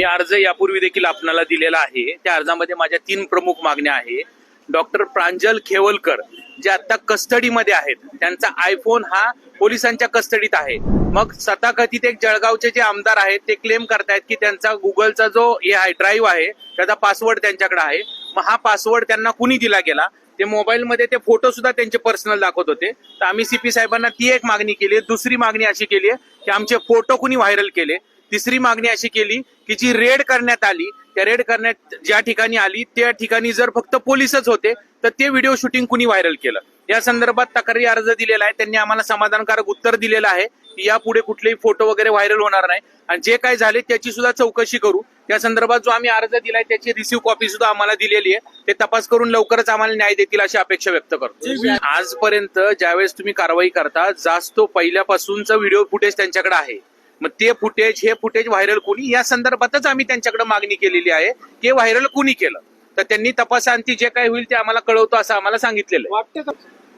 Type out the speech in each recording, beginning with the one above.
मी अर्ज यापूर्वी देखील आपणाला दिलेला आहे. त्या अर्जामध्ये माझ्या तीन प्रमुख मागण्या आहे. डॉक्टर प्रांजल खेवलकर जे आता कस्टडीमध्ये आहेत त्यांचा आयफोन हा पोलिसांच्या कस्टडीत आहे. मग तथाकथित एक जळगावचे जे आमदार आहेत ते क्लेम करतायत की त्यांचा गुगलचा जो हे आहे ड्राईव्ह आहे त्याचा पासवर्ड त्यांच्याकडे आहे. मग हा पासवर्ड त्यांना कुणी दिला गेला? ते मोबाईलमध्ये ते फोटो सुद्धा त्यांचे पर्सनल दाखवत होते. तर आम्ही सीपी साहेबांना ती एक मागणी केली दुसरी मागणी अशी केली आहे की आमचे फोटो कुणी व्हायरल केले? तिसरी मागणी अशी केली की जी रेड करण्यात आली त्या रेड करण्यात ज्या ठिकाणी आली त्या ठिकाणी जर फक्त पोलीसच होते तर ते व्हिडिओ शूटिंग कुणी व्हायरल केलं? या संदर्भात तक्रारी अर्ज दिलेला आहे त्यांनी आम्हाला समाधानकारक उत्तर दिलेलं आहे की यापुढे कुठलेही फोटो वगैरे व्हायरल होणार नाही. आणि जे काय झाले त्याची सुद्धा चौकशी करू. त्या संदर्भात जो आम्ही अर्ज दिलाय त्याची रिसिव्ह कॉपी सुद्धा आम्हाला दिलेली आहे. ते तपास करून लवकरच आम्हाला न्याय देतील अशी अपेक्षा व्यक्त करतो. आजपर्यंत ज्यावेळेस तुम्ही कारवाई करता जास्त पहिल्यापासूनचा व्हिडिओ फुटेज त्यांच्याकडे आहे. मग ते फुटेज हे फुटेज व्हायरल कोणी? या संदर्भातच आम्ही त्यांच्याकडे मागणी केलेली आहे. की हे व्हायरल कोणी केलं? तर त्यांनी तपासांती जे काही होईल ते आम्हाला कळवतो असं आम्हाला सांगितलेलं आहे.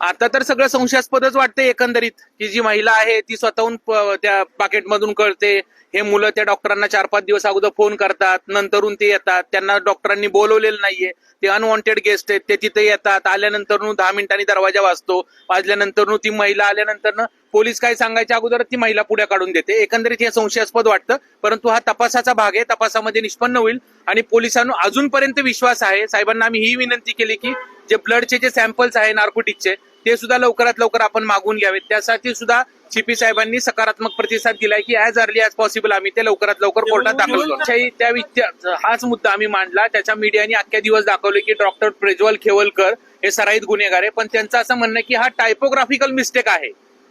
आता तर सगळं संशयास्पदच वाटतंय एकंदरीत की जी महिला आहे ती स्वतःहून त्या पाकिटमधून कळते. हे मुलं त्या डॉक्टरांना चार पाच दिवस अगोदर फोन करतात नंतरून ते येतात. त्यांना डॉक्टरांनी बोलवलेलं नाहीये. ते अनवॉन्टेड गेस्ट आहेत ते तिथे येतात. आल्यानंतर दहा मिनिटांनी दरवाजा वाजतो. वाजल्यानंतर ती महिला आल्यानंतर पोलीस काय सांगायच्या अगोदर ती महिला पुढे काढून देते. एकंदरीत हे संशयास्पद वाटतं परंतु हा तपासाचा भाग आहे. तपासामध्ये निष्पन्न होईल. आणि पोलिसांना अजूनपर्यंत विश्वास आहे. साहेबांना आम्ही ही विनंती केली की जे ब्लडचे जे सॅम्पल्स आहे नार्कोटिकचे ते सुद्धा लवकरात लवकर आपण मागून घ्यावेत. त्यासाठी सुद्धा सीपी साहेबांनी सकारात्मक प्रतिसाद दिलाय की ऍज अर्ली ॲज पॉसिबल आम्ही ते लवकरात लवकर कोर्टात दाखल त्या हाच मुद्दा आम्ही मांडला. त्याच्या मीडियाने अख्ख्या दिवस दाखवले की डॉक्टर प्रज्वल खेवलकर हे सराईत गुन्हेगार आहे पण त्यांचं असं म्हणणं की हा टायपोग्राफिकल मिस्टेक आहे.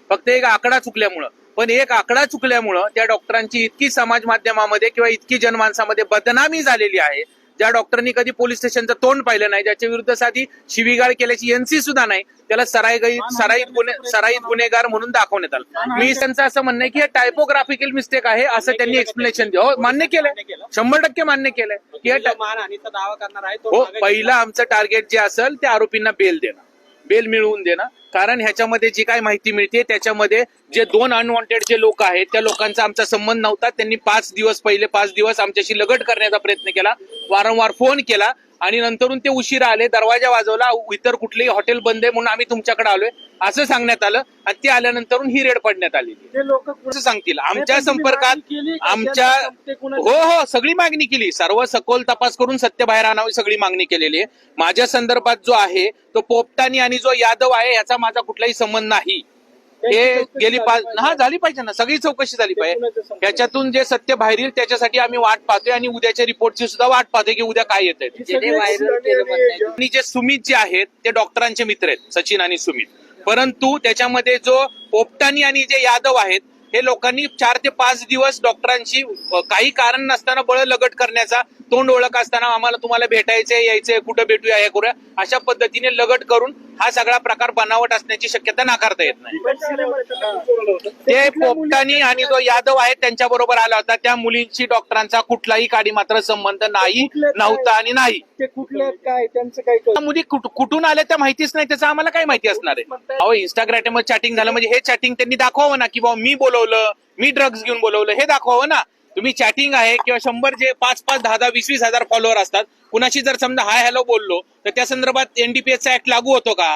फक्त एक आकडा चुकल्यामुळं. पण एक आकडा चुकल्यामुळं त्या डॉक्टरांची इतकी समाज माध्यमामध्ये किंवा इतकी जनमानसामध्ये बदनामी झालेली आहे. ज्या डॉक्टरांनी कधी पोलीस स्टेशनचं तोंड पाहिलं नाही ज्याच्या विरुद्ध साधी शिवीगाळ केल्याची एनसी सुद्धा नाही त्याला सराई सराईत गुन्हे सराईत गुन्हेगार म्हणून दाखवण्यात आलं. मी त्यांचं असं म्हणणं आहे की हे टायपोग्राफिकल मिस्टेक आहे असं त्यांनी एक्सप्लेनेशन दिलं. हो मान्य केलंय शंभर टक्के मान्य केलंय की हे पहिलं आमचं टार्गेट जे असेल ते आरोपींना बेल देणं बेल मिळवून देणं. कारण ह्याच्यामध्ये जी काय माहिती मिळते त्याच्यामध्ये जे दोन अनवॉन्टेड जे लोक आहेत त्या लोकांचा आमचा संबंध नव्हता. त्यांनी पाच दिवस पहिले पाच दिवस आमच्याशी लगट करण्याचा प्रयत्न केला. वारंवार फोन केला. आणि नंतरून ते उशिरा आले दरवाजा वाजवला इतर कुठलेही हॉटेल बंद आहे म्हणून आम्ही तुमच्याकडे आलोय. असं सांगण्यात आलं आणि ते आल्यानंतरून ही रेड पडण्यात आली लोक असं सांगतील. आमच्या संपर्कात? आमच्या हो हो सगळी मागणी केली. सर्व सखोल तपास करून सत्य बाहेर आणावी सगळी मागणी केलेली आहे. माझ्या संदर्भात जो आहे तो पोपटानी आणि जो यादव आहे याचा माझा कुठलाही संबंध नाही. हे गेली पाच हा झाली पाहिजे ना. सगळी चौकशी झाली पाहिजे. त्याच्यातून जे सत्य बाहेर येईल त्याच्यासाठी आम्ही वाट पाहतोय आणि उद्याच्या रिपोर्टची सुद्धा वाट पाहतोय की उद्या काय येत. आणि जे सुमित जे आहेत ते डॉक्टरांचे मित्र आहेत सचिन आणि सुमित. परंतु त्याच्यामध्ये जो पोपटानी आणि जे यादव आहेत हे लोकांनी चार ते पाच दिवस डॉक्टरांची अ, काही कारण नसताना बळ लगट करण्याचा तोंड ओळख असताना आम्हाला तुम्हाला भेटायचंय यायचंय कुठं भेटूया हे करूया अशा पद्धतीने लगट करून हा सगळा प्रकार बनावट असण्याची शक्यता नाकारता येत नाही. ते पोपटानी आणि जो यादव आहे त्यांच्या बरोबर आला होता त्या मुलींशी डॉक्टरांचा कुठलाही काडी मात्र संबंध नाही नव्हता आणि नाही. ते कुठले आहेत काय त्यांचं काय मुली कुठ- कुठून आल्या त्या माहितीच नाही त्याचं आम्हाला काय माहिती असणार आहे? अहो इंस्टाग्रामवर चॅटिंग झालं म्हणजे हे चॅटिंग त्यांनी दाखवावं ना की बाबा मी बोलवलं मी ड्रग्ज घेऊन बोलवलं हे दाखवावं ना. तुम्ही चॅटिंग आहे किंवा शंभर जे पाच पाच दहा दहा वीस वीस हजार फॉलोअर असतात कुणाशी जर समजा हाय हॅलो बोललो तर त्या संदर्भात एनडीपीएसचा ऍक्ट लागू होतो का?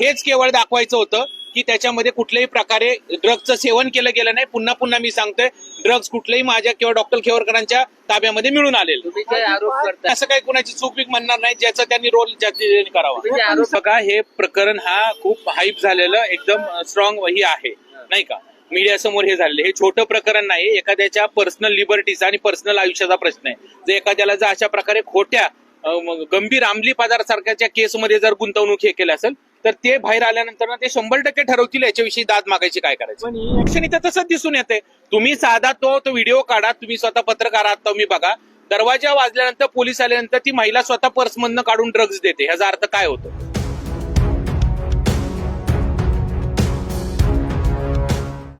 हेच केवळ दाखवायचं होतं की त्याच्यामध्ये कुठल्याही प्रकारे ड्रग्जचं सेवन केलं गेलं नाही. पुन्हा पुन्हा मी सांगतोय ड्रग्ज कुठल्याही माझ्या किंवा डॉक्टर खेवरकरांच्या ताब्यामध्ये मिळून आलेलं. तुम्ही जे आरोप करता असं काही कुणाची चूक बीक म्हणणार नाही ज्याचा त्यांनी रोल ज्याची करावा. बघा हे प्रकरण हा खूप हाईप झालेलं एकदम स्ट्रॉंग ही आहे. नाही का? मीडिया समोर हे झालेलं हे छोटं प्रकरण नाही एखाद्याच्या पर्सनल लिबर्टीचा आणि पर्सनल आयुष्याचा प्रश्न आहे. जर एखाद्याला जर अशा प्रकारे खोट्या गंभीर अंमली पदार्थासारख्याच्या केसमध्ये जर गुंतवणूक हे केली असेल तर ते बाहेर आल्यानंतर ना ते शंभर टक्के ठरवतील याच्याविषयी दाद मागायची काय करायचं? पण इथं तसंच दिसून येते. तुम्ही साधा तो तो व्हिडिओ काढा तुम्ही स्वतः पत्रकार आहात तुम्ही बघा. दरवाजा वाजल्यानंतर पोलीस आल्यानंतर ती महिला स्वतः पर्समधनं काढून ड्रग्ज देते. ह्याचा अर्थ काय होतो?